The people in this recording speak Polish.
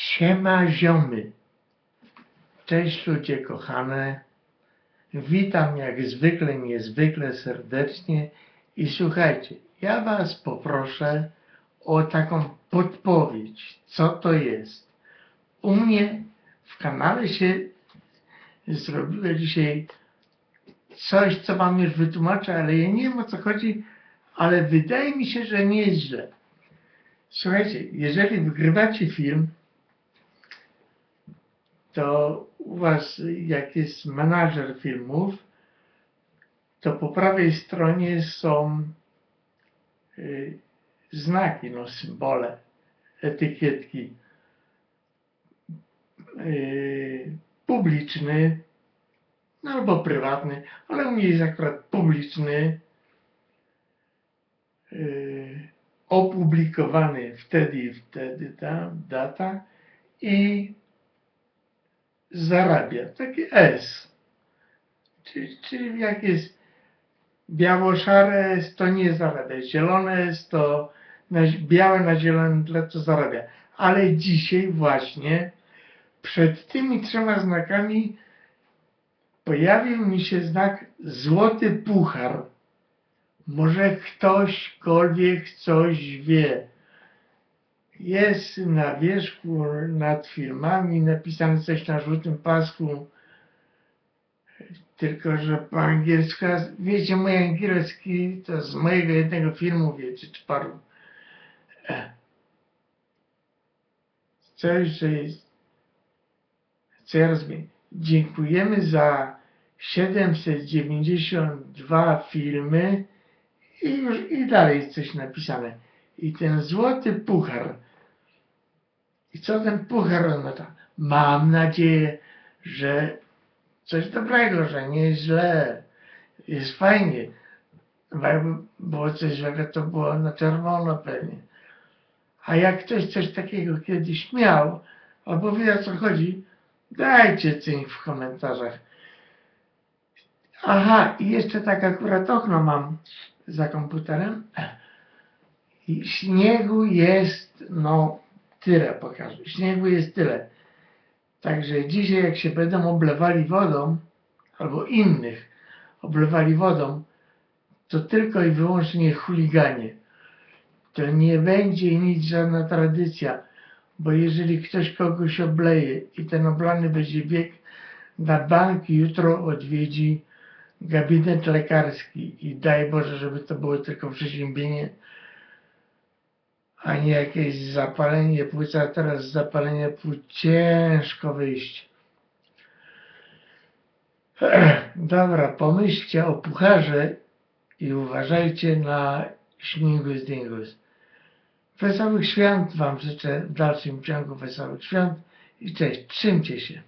Siema ziomy. Cześć ludzie kochane. Witam jak zwykle, niezwykle serdecznie i słuchajcie, ja was poproszę o taką podpowiedź, co to jest. U mnie w kanale się zrobiło dzisiaj coś, co wam już wytłumaczę, ale ja nie wiem o co chodzi, ale wydaje mi się, że nie jest źle. Słuchajcie, jeżeli wygrywacie film, to u Was, jak jest menadżer filmów, to po prawej stronie są y, znaki, no symbole, etykietki. Y, publiczny, no albo prywatny, ale u mnie jest akurat publiczny, y, opublikowany wtedy i wtedy, ta data i zarabia. Takie S. Czyli, czyli jak jest biało-szare S, to nie zarabia. Zielone S, to na, białe na zielonym tle to zarabia. Ale dzisiaj właśnie przed tymi trzema znakami pojawił mi się znak złoty puchar. Może ktośkolwiek coś wie. Jest na wierzchu nad filmami napisane coś na żółtym pasku. Tylko, że po angielsku, wiecie, mój angielski to z mojego jednego filmu, wiecie, czy paru. E. Coś, że jest. Co ja rozumiem? Dziękujemy za 792 filmy i już i dalej jest coś napisane. I ten złoty puchar. I co ten puchar oznacza? Mam nadzieję, że coś dobrego, że nie jest źle. Jest fajnie. Bo jakby było coś złego, to było na czerwono pewnie. A jak ktoś coś takiego kiedyś miał, albo wie o co chodzi, dajcie cynk w komentarzach. Aha, i jeszcze tak akurat okno mam za komputerem. I śniegu jest, no, tyle pokażę. Śniegu jest tyle. Także dzisiaj, jak się będą oblewali wodą, albo innych oblewali wodą, to tylko i wyłącznie chuliganie. To nie będzie nic, żadna tradycja, bo jeżeli ktoś kogoś obleje i ten oblany będzie biegł na bank, jutro odwiedzi gabinet lekarski i daj Boże, żeby to było tylko przeziębienie, a nie jakieś zapalenie płuca, a teraz z zapalenia płuc ciężko wyjść. Dobra, pomyślcie o pucharze i uważajcie na śmigus dingus. Wesołych świąt Wam życzę w dalszym ciągu wesołych świąt i cześć, trzymcie się.